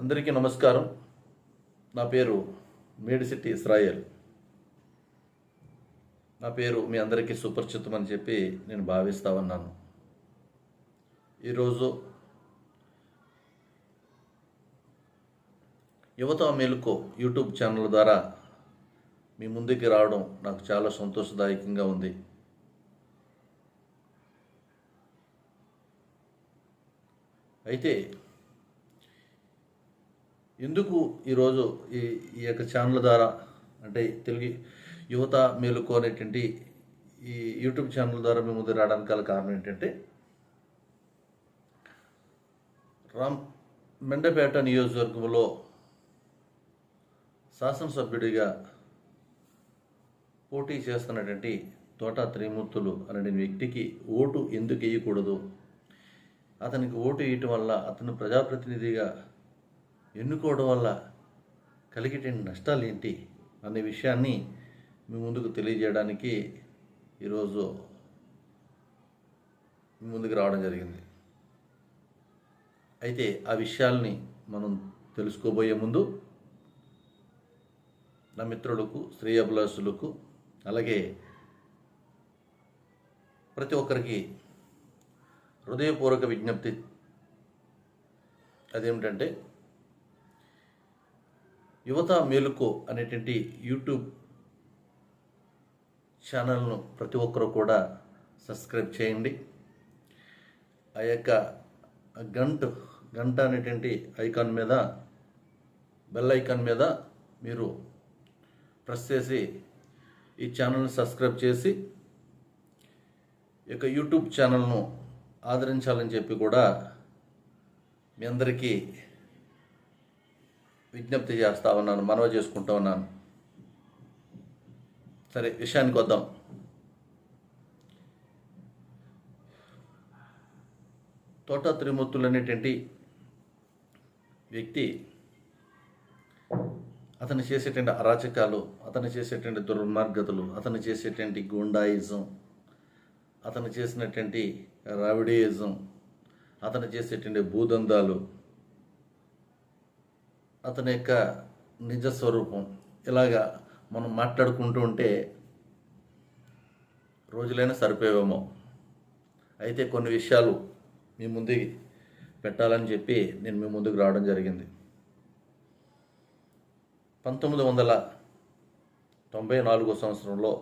అందరికీ నమస్కారం. నా పేరు మేడిసిట్టి ఇస్రాయల్. నా పేరు మీ అందరికీ సుపరిచితం అని చెప్పి నేను భావిస్తా ఉన్నాను. ఈరోజు యువత మేలుకో యూట్యూబ్ ఛానల్ ద్వారా మీ ముందుకి రావడం నాకు చాలా సంతోషదాయకంగా ఉంది. అయితే ఎందుకు ఈరోజు ఈ ఈ యొక్క ఛానల్ ద్వారా అంటే తెలుగు యువత మేలుకో అనేటువంటి ఈ యూట్యూబ్ ఛానల్ ద్వారా మేము ముందు రావడానికి గల కారణం ఏంటంటే రామ్ మెండపేట నియోజకవర్గంలో శాసనసభ్యుడిగా పోటీ చేస్తున్నటువంటి తోట త్రిమూర్తులు అనే వ్యక్తికి ఓటు ఎందుకు వేయకూడదు? అతనికి ఓటు వేయటం వల్ల అతను ప్రజాప్రతినిధిగా ఎన్నుకోవడం వల్ల కలిగేటువంటి నష్టాలు ఏంటి అనే విషయాన్ని మీ ముందుకు తెలియజేయడానికి ఈరోజు మీ ముందుకు రావడం జరిగింది. అయితే ఆ విషయాల్ని మనం తెలుసుకోబోయే ముందు నా మిత్రులకు శ్రేయభిలాసులకు అలాగే ప్రతి ఒక్కరికి హృదయపూర్వక విజ్ఞప్తి. అదేమిటంటే యువత మేలుకో అనేటువంటి యూట్యూబ్ ఛానల్ను ప్రతి ఒక్కరూ కూడా సబ్స్క్రైబ్ చేయండి. ఆ యొక్క గంట గంట అనేటువంటి ఐకాన్ మీద బెల్ ఐకాన్ మీద మీరు ప్రెస్ చేసి ఈ ఛానల్ని సబ్స్క్రైబ్ చేసి ఈ యొక్క యూట్యూబ్ ఛానల్ను ఆదరించాలని చెప్పి కూడా మీ అందరికీ విజ్ఞప్తి చేస్తా ఉన్నాను మనవ చేసుకుంటూ ఉన్నాను. సరే విషయానికి వద్దాం. తోట త్రిమూర్తులు అనేటువంటి వ్యక్తి అతను చేసేటువంటి అరాచకాలు అతను చేసేటువంటి దుర్మార్గతలు అతను చేసేటువంటి గుండాయిజం అతను చేసినటువంటి రావిడేయిజం అతను చేసేటువంటి భూదందాలు అతని యొక్క నిజ స్వరూపం. ఇలాగా మనం మాట్లాడుకుంటూ ఉంటే రోజులైనా సరిపోయేమో అయితే కొన్ని విషయాలు మీ ముందు పెట్టాలని చెప్పి నేను మీ ముందుకు రావడం జరిగింది. పంతొమ్మిది వందల తొంభై నాలుగో సంవత్సరంలో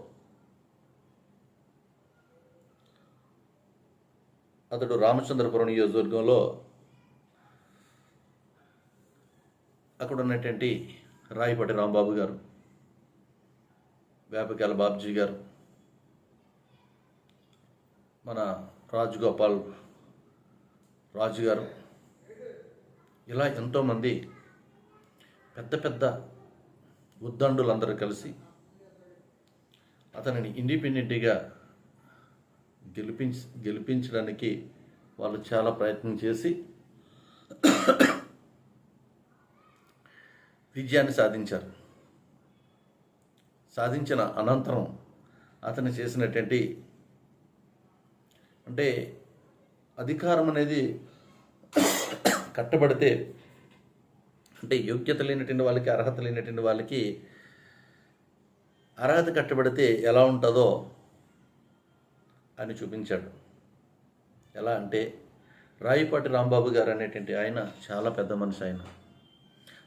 అతడు రామచంద్రపురం నియోజకవర్గంలో అక్కడ ఉన్నటువంటి రాయపాటి రాంబాబు గారు వేపకాల బాబ్జీ గారు మన రాజగోపాల్ రాజు గారు ఇలా ఎంతోమంది పెద్ద పెద్ద ఉద్దండులందరూ కలిసి అతనిని ఇండిపెండెంట్గా గెలిపించ గెలిపించడానికి వాళ్ళు చాలా ప్రయత్నం చేసి విజయాన్ని సాధించారు. సాధించిన అనంతరం అతను చేసినటువంటి అంటే అధికారం అనేది కట్టబడితే అంటే యోగ్యత లేనటువంటి వాళ్ళకి అర్హత లేనటువంటి వాళ్ళకి అర్హత కట్టబడితే ఎలా ఉంటుందో అని చూపించాడు. ఎలా అంటే రాయిపాటి రాంబాబు గారు అనేటువంటి ఆయన చాలా పెద్ద మనిషి ఆయన.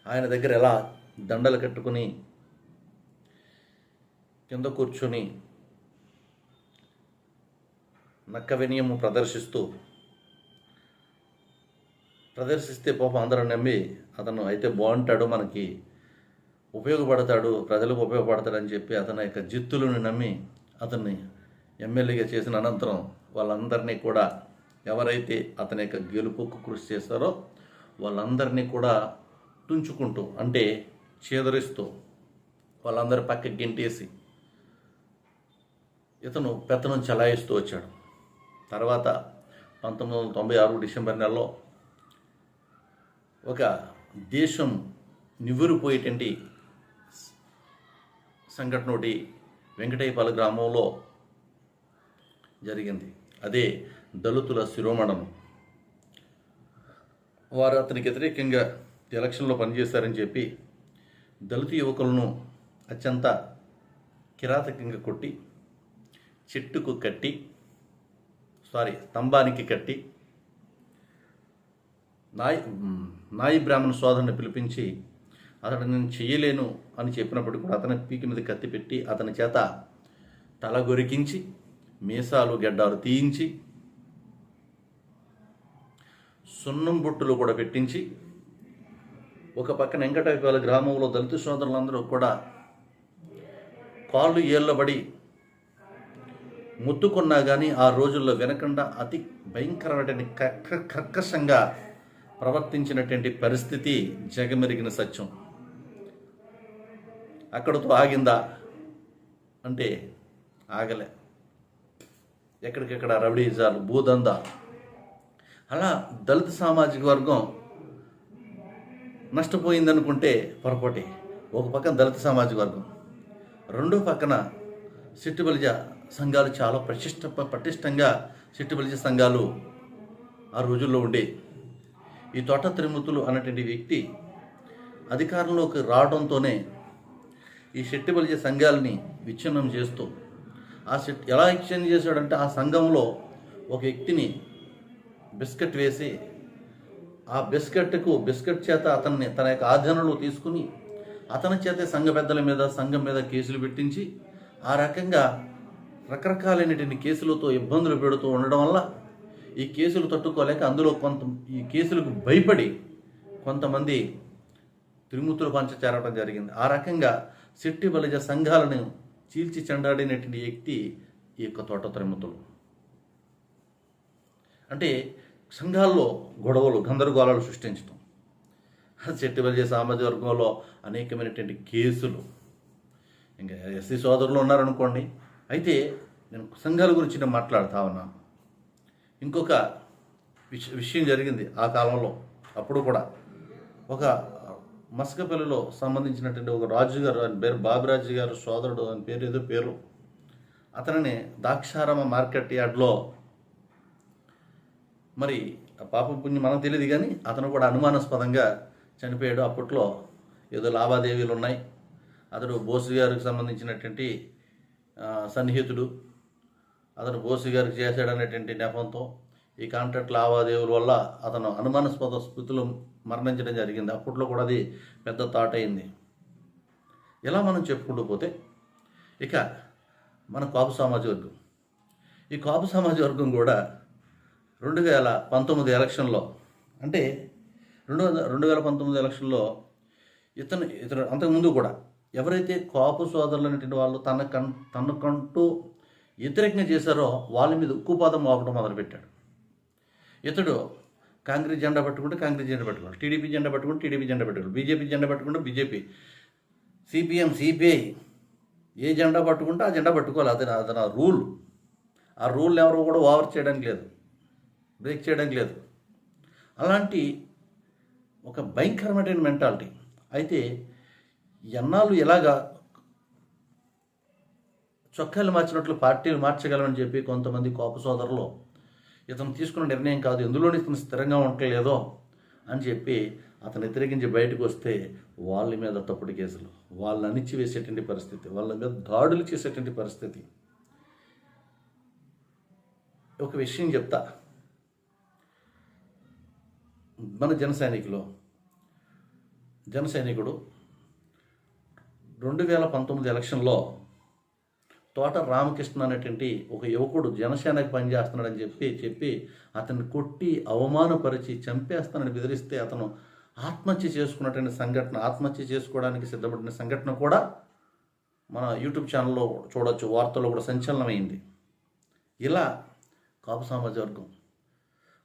ఆయన దగ్గర ఎలా దండలు కట్టుకుని కింద కూర్చుని నక్క వినయము ప్రదర్శిస్తూ ప్రదర్శిస్తే పాపం అందరూ నమ్మి అతను అయితే బాగుంటాడు మనకి ఉపయోగపడతాడు ప్రజలకు ఉపయోగపడతాడని చెప్పి అతని యొక్క జిత్తులను నమ్మి అతన్ని ఎమ్మెల్యేగా చేసిన అనంతరం వాళ్ళందరినీ కూడా ఎవరైతే అతని యొక్క గెలుపుకు కృషి చేస్తారో వాళ్ళందరినీ కూడా తుంచుకుంటూ అంటే చేదరిస్తూ వాళ్ళందరి పక్క గెంటేసి ఇతను పెత్తనం చలాయిస్తూ వచ్చాడు. తర్వాత పంతొమ్మిది వందల తొంభై ఆరు డిసెంబర్ నెలలో ఒక దేశం నివ్వురిపోయేటువంటి సంఘటన ఒకటి వెంకటేపల్లి గ్రామంలో జరిగింది. అదే దళితుల శిరోమణం. వారు అతనికి వ్యతిరేకంగా ఎలక్షన్లో పనిచేశారని చెప్పి దళిత యువకులను అత్యంత కిరాతకంగా కొట్టి చెట్టుకు కట్టి సారీ స్తంభానికి కట్టి నాయి నాయి బ్రాహ్మణ సోదరుని పిలిపించి అతడు నేను చెయ్యలేను అని చెప్పినప్పుడు కూడా అతని పీకి మీద కత్తి పెట్టి అతని చేత తల గొరికించి మీసాలు గెడ్డాలు తీయించి సున్నం బొట్టులు కూడా పెట్టించి ఒక పక్కన వెంకటైపాల గ్రామంలో దళిత సోదరులందరూ కూడా కాళ్ళు ఏళ్ళబడి ముత్తుకున్నా కానీ ఆ రోజుల్లో వినకుండా అతి భయంకరమైనటువంటి కక్క కర్కశంగా ప్రవర్తించినటువంటి పరిస్థితి జగమెరిగిన సత్యం. అక్కడతో ఆగిందా? అంటే ఆగలే. ఎక్కడికెక్కడ రవిడీజాలు భూదందా అలా దళిత సామాజిక వర్గం నష్టపోయిందనుకుంటే పొరపాటి. ఒక పక్కన దళిత సామాజిక వర్గం రెండో పక్కన సిట్టుబలిజ సంఘాలు చాలా ప్రతిష్ట పటిష్టంగా సిట్టుబలిజ సంఘాలు ఆ రోజుల్లో ఉండే. ఈ తోట త్రిమూర్తులు అనేటువంటి వ్యక్తి అధికారంలోకి రావడంతోనే ఈ శెట్టిబలిజ సంఘాలని విచ్ఛిన్నం చేస్తూ ఆ సెట్ ఎలా విచ్ఛిన్నం చేశాడంటే ఆ సంఘంలో ఒక వ్యక్తిని బిస్కెట్ వేసి ఆ బిస్కెట్కు బిస్కెట్ చేత అతన్ని తన యొక్క ఆధీనంలో తీసుకుని అతని చేతే సంఘ పెద్దల మీద సంఘం మీద కేసులు పెట్టించి ఆ రకంగా రకరకాలైనటువంటి కేసులతో ఇబ్బందులు పెడుతూ ఉండడం వల్ల ఈ కేసులు తట్టుకోలేక అందులో కొంత ఈ కేసులకు భయపడి కొంతమంది త్రిమూర్తులు పంచ చేరడం జరిగింది. ఆ రకంగా సిట్టి బలిజ సంఘాలను చీల్చి చెండాడినటువంటి వ్యక్తి ఈ యొక్క తోట త్రిమూర్తులు. అంటే సంఘాల్లో గొడవలు గందరగోళాలు సృష్టించడం చెట్టు సామాజిక వర్గంలో అనేకమైనటువంటి కేసులు. ఇంకా ఎస్సీ సోదరులు ఉన్నారనుకోండి. అయితే నేను సంఘాల గురించి నేను మాట్లాడుతా ఉన్నాను ఇంకొక విష విషయం జరిగింది ఆ కాలంలో. అప్పుడు కూడా ఒక మస్కపల్లిలో సంబంధించినటువంటి ఒక రాజు గారు ఆయన పేరు బాబిరాజు గారు సోదరుడు అని పేరు ఏదో పేరు. అతనిని దాక్షారామ మార్కెట్ యార్డ్లో మరి ఆ పాప పుణ్యం మనకు తెలియదు కానీ అతను కూడా అనుమానాస్పదంగా చనిపోయాడు. అప్పట్లో ఏదో లావాదేవీలు ఉన్నాయి. అతడు బోసు గారికి సంబంధించినటువంటి సన్నిహితుడు. అతను బోసు గారికి చేశాడనేటువంటి నెపంతో ఈ కాంట్రాక్ట్ లావాదేవీల వల్ల అతను అనుమానాస్పద స్థితిలో మరణించడం జరిగింది. అప్పట్లో కూడా అది పెద్ద థాట్ అయింది. ఇలా మనం చెప్పుకుంటూ పోతే ఇక మన కాపు సామాజిక వర్గం. ఈ కాపు సామాజిక వర్గం కూడా రెండు వేల పంతొమ్మిది ఎలక్షన్లో అంటే రెండు రెండు వేల పంతొమ్మిది ఎలక్షన్లో ఇతను ఇతను అంతకుముందు కూడా ఎవరైతే కాపు సోదరులు అనేటువంటి వాళ్ళు తన కన్ తనకంటూ వ్యతిరేకంగా చేశారో వాళ్ళ మీద ఉక్కుపాదం మోపడం మొదలుపెట్టాడు. ఇతడు కాంగ్రెస్ జెండా పట్టుకుంటే కాంగ్రెస్ జెండా పట్టుకోవాలి టీడీపీ జెండా పట్టుకుంటే టీడీపీ జెండా పట్టుకోవాలి బీజేపీ జెండా పట్టుకుంటే బీజేపీ. సిపిఎం సిపిఐ ఏ జెండా పట్టుకుంటే ఆ జెండా పట్టుకోవాలి. అది నా- అది నా రూల్. ఆ రూల్ ఎవరు కూడా ఓవర్ చేయడానికి లేదు. బ్రేక్ చేయడం లేదు. అలాంటి ఒక భయంకరమైన మెంటాలిటీ. అయితే ఎన్నాళ్ళు ఎలాగా చొక్కాలు మార్చినట్లు పార్టీలు మార్చగలమని చెప్పి కొంతమంది కోప సోదరులు ఇతను తీసుకున్న నిర్ణయం కాదు ఎందులోనే ఇతను స్థిరంగా ఉండలేదో అని చెప్పి అతను వ్యతిరేకించి బయటకు వస్తే వాళ్ళ మీద తప్పుడు కేసులు వాళ్ళని అణిచివేసేటువంటి పరిస్థితి వాళ్ళ మీద దాడులు చేసేటువంటి పరిస్థితి. ఒక విషయం చెప్తా. మన జన సైనికులు జన సైనికుడు రెండు వేల పంతొమ్మిది ఎలక్షన్లో తోట రామకృష్ణ అనేటువంటి ఒక యువకుడు జనసేనకి పనిచేస్తున్నాడని చెప్పి చెప్పి అతన్ని కొట్టి అవమానపరిచి చంపేస్తానని బెదిరిస్తే అతను ఆత్మహత్య చేసుకున్నటువంటి సంఘటన ఆత్మహత్య చేసుకోవడానికి సిద్ధపడిన సంఘటన కూడా మన యూట్యూబ్ ఛానల్లో చూడొచ్చు వార్తల్లో కూడా సంచలనమైంది. ఇలా కాపు సామాజిక వర్గం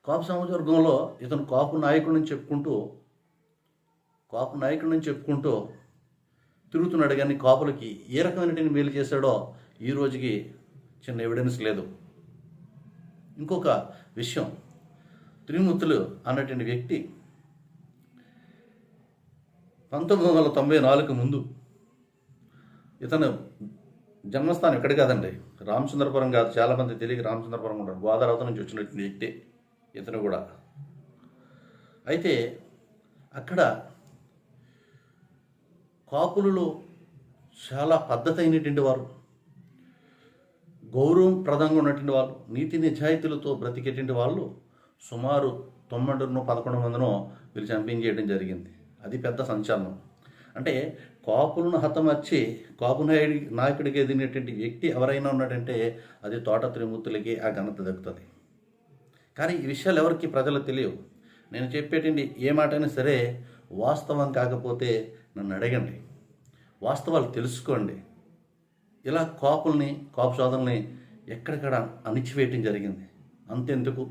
కాపు సమాజవర్గంలో ఇతను కాపు నాయకుడిని చెప్పుకుంటూ కాపు నాయకుడిని చెప్పుకుంటూ తిరుగుతున్నాడు. కానీ కాపులకి ఏ రకమైనటువంటి మేలు చేశాడో ఈ రోజుకి చిన్న ఎవిడెన్స్ లేదు. ఇంకొక విషయం త్రిమూర్తులు అన్నటువంటి వ్యక్తి పంతొమ్మిది వందల తొంభై నాలుగు ముందు ఇతను జన్మస్థానం ఇక్కడ కాదండి రామచంద్రపురం కాదు. చాలామంది తెలియక రామచంద్రపురం ఉంటారు. గోదావరి నుంచి వచ్చినటువంటి వ్యక్తి. ఇతను కూడా. అయితే అక్కడ కాపులలో చాలా పద్ధతి అయినటువంటి వారు గౌరవం ప్రధానంగా ఉన్నటువంటి వాళ్ళు నీతి నిజాయితీలతో బ్రతికేటువంటి వాళ్ళు సుమారు తొమ్మిదినో పదకొండు మందినో వీళ్ళు చంపించేయడం జరిగింది. అది పెద్ద సంచలనం. అంటే కాపులను హతమర్చి కాపు నాయుడి నాయకుడికి ఎదిగినటువంటి వ్యక్తి ఎవరైనా ఉన్నాడంటే అది తోట త్రిమూర్తులకి ఆ ఘనత దక్కుతుంది. కానీ ఈ విషయాలు ఎవరికి ప్రజలకు తెలియవు. నేను చెప్పేటండి ఏ మాట అయినా సరే వాస్తవం కాకపోతే నన్ను అడగండి. వాస్తవాలు తెలుసుకోండి. ఇలా కాపుల్ని కాపు సోదరుల్ని ఎక్కడికక్కడ అణిచివేయటం జరిగింది. అంతెందుకు?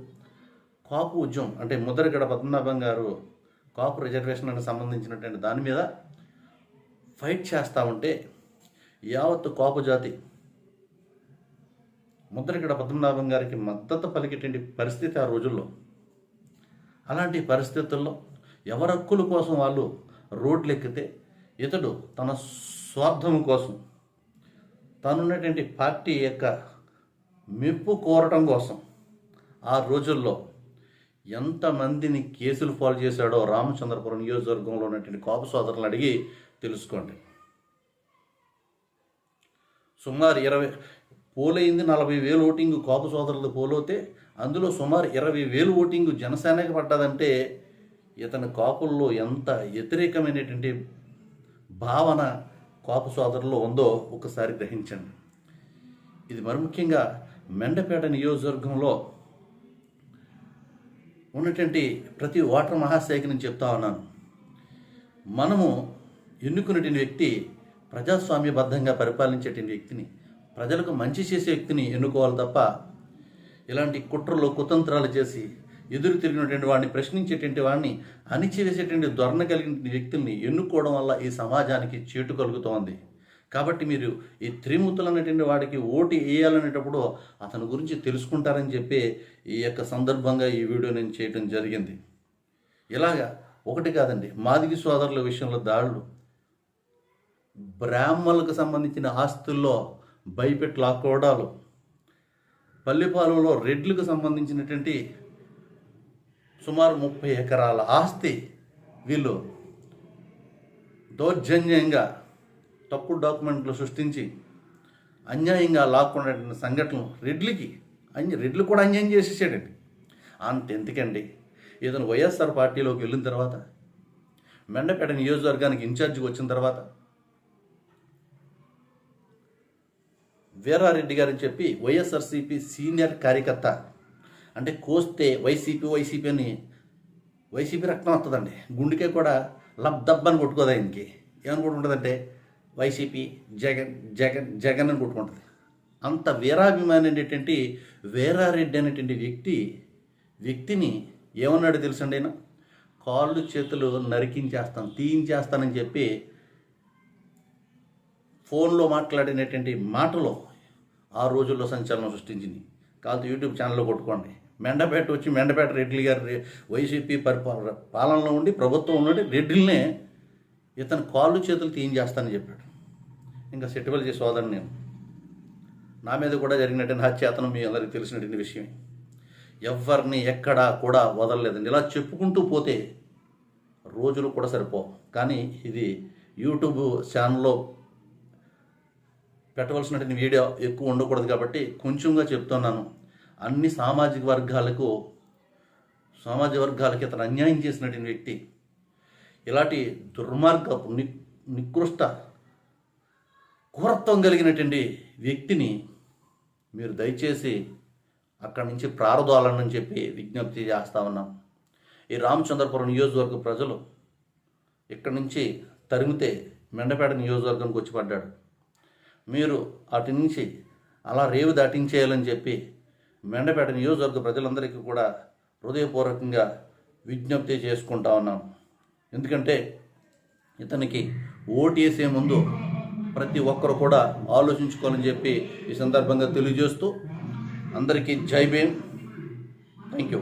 కాపు ఉద్యమం అంటే ముద్రగడ పద్మనాభం గారు కాపు రిజర్వేషన్లకు సంబంధించినటువంటి దాని మీద ఫైట్ చేస్తూ ఉంటే యావత్తు కాపు జాతి ముద్రగడ పద్మనాభం గారికి మద్దతు పలికేటువంటి పరిస్థితి ఆ రోజుల్లో. అలాంటి పరిస్థితుల్లో ఎవరి హక్కుల కోసం వాళ్ళు రోడ్లు ఎక్కితే ఇతడు తన స్వార్థం కోసం తనున్నటువంటి పార్టీ యొక్క మెప్పు కోరటం కోసం ఆ రోజుల్లో ఎంతమందిని కేసులు ఫాల్ చేశాడో రామచంద్రపురం నియోజకవర్గంలో ఉన్నటువంటి కాపు సోదరులను అడిగి తెలుసుకోండి. సుమారు ఇరవై పోలైంది నలభై వేలు ఓటింగ్ కాపు సోదరులు పోలవుతే అందులో సుమారు ఇరవై వేలు ఓటింగ్ జనసేనకి పడ్డదంటే ఇతని కాపుల్లో ఎంత వ్యతిరేకమైనటువంటి భావన కాపు సోదరుల్లో ఉందో ఒకసారి గ్రహించండి. ఇది మరి ముఖ్యంగా మెండపేట నియోజకవర్గంలో ఉన్నటువంటి ప్రతి ఓటర్ మహాశాఖ నేను చెప్తా ఉన్నాను. మనము ఎన్నుకున్నటువంటి వ్యక్తి ప్రజాస్వామ్యబద్ధంగా పరిపాలించేటువంటి వ్యక్తిని ప్రజలకు మంచి చేసే వ్యక్తిని ఎన్నుకోవాలి తప్ప ఇలాంటి కుట్రలు కుతంత్రాలు చేసి ఎదురు తిరిగినటువంటి వాడిని ప్రశ్నించేటువంటి వాడిని అణిచివేసేటువంటి ధోరణ కలిగిన వ్యక్తుల్ని ఎన్నుకోవడం వల్ల ఈ సమాజానికి చేటు కలుగుతోంది. కాబట్టి మీరు ఈ త్రిమూర్తులు అనేటువంటి వాడికి ఓటు వేయాలనేటప్పుడు అతని గురించి తెలుసుకుంటారని చెప్పి ఈ యొక్క సందర్భంగా ఈ వీడియో నేను చేయడం జరిగింది. ఇలాగా ఒకటి కాదండి మాదిగి సోదరుల విషయంలో దాడులు. బ్రాహ్మణులకు సంబంధించిన ఆస్తుల్లో భయపెట్టి లాక్కోవడాలు పల్లెపాలెంలో రెడ్లకు సంబంధించినటువంటి సుమారు ముప్పై ఎకరాల ఆస్తి వీళ్ళు దౌర్జన్యంగా తప్పుడు డాక్యుమెంట్లు సృష్టించి అన్యాయంగా లాక్కున్నటువంటి సంఘటనలు రెడ్లకి అన్య రెడ్లు కూడా అన్యాయం చేసేసాడండి. అంత ఎందుకండి ఇతను వైఎస్ఆర్ పార్టీలోకి వెళ్ళిన తర్వాత మెండపేట నియోజకవర్గానికి ఇన్ఛార్జికి వచ్చిన తర్వాత వీరారెడ్డి గారని చెప్పి వైఎస్ఆర్సీపీ సీనియర్ కార్యకర్త అంటే కోస్తే వైసీపీ వైసీపీ అని వైసీపీ రక్తం వస్తుందండి. గుండెకే కూడా లబ్దబ్ అని కొట్టుకోదు ఆయనకి. ఏమని ఉంటుందంటే వైసీపీ జగన్ జగన్ జగన్ అని కొట్టుకుంటుంది. అంత వీరాభిమాని అనేటువంటి వీరారెడ్డి అనేటువంటి వ్యక్తి వ్యక్తిని ఏమన్నాడు తెలుసండి ఆయన? కాళ్ళు చేతులు నరికించేస్తాను తీయించేస్తానని చెప్పి ఫోన్లో మాట్లాడినటువంటి మాటలు ఆ రోజుల్లో సంచలనం సృష్టించింది. కాదు యూట్యూబ్ ఛానల్లో కొట్టుకోండి. మెండపేట వచ్చి మెండపేట రెడ్డి గారు వైసీపీ పరిపాలన పాలనలో ఉండి ప్రభుత్వం ఉండి రెడ్డిల్నే ఇతను కాళ్ళు చేతులు తీయించేస్తానని చెప్పాడు. ఇంకా సెటిబల్ చేసి సోదరు నేను. నా మీద కూడా జరిగినటువంటి హత్యాతనం మీ అందరికీ తెలిసినటువంటి విషయమే. ఎవరిని ఎక్కడా కూడా వదలలేదండి. ఇలా చెప్పుకుంటూ పోతే రోజులు కూడా సరిపో కానీ ఇది యూట్యూబ్ ఛానల్లో పెట్టవలసినటువంటి వీడియో ఎక్కువ ఉండకూడదు కాబట్టి కొంచెంగా చెప్తున్నాను. అన్ని సామాజిక వర్గాలకు సామాజిక వర్గాలకి ఇతను అన్యాయం చేసినటువంటి వ్యక్తి. ఇలాంటి దుర్మార్గపు ని నికృష్ట క్రూరత్వం కలిగినటువంటి వ్యక్తిని మీరు దయచేసి అక్కడి నుంచి ప్రారదోలాలని చెప్పి విజ్ఞప్తి చేస్తా ఉన్నాం. ఈ రామచంద్రపురం నియోజకవర్గ ప్రజలు ఇక్కడి నుంచి తరిమితే మెండపేట నియోజకవర్గానికి వచ్చి పడ్డాడు. మీరు అటు నుంచి అలా రేవు దాటించేయాలని చెప్పి మెండపేట నియోజకవర్గ ప్రజలందరికీ కూడా హృదయపూర్వకంగా విజ్ఞప్తి చేసుకుంటా ఉన్నాను ఎందుకంటే ఇతనికి ఓటేసే ముందు ప్రతి ఒక్కరు కూడా ఆలోచించుకోవాలని చెప్పి ఈ సందర్భంగా తెలియజేస్తూ అందరికీ జై భీమ్. Thank you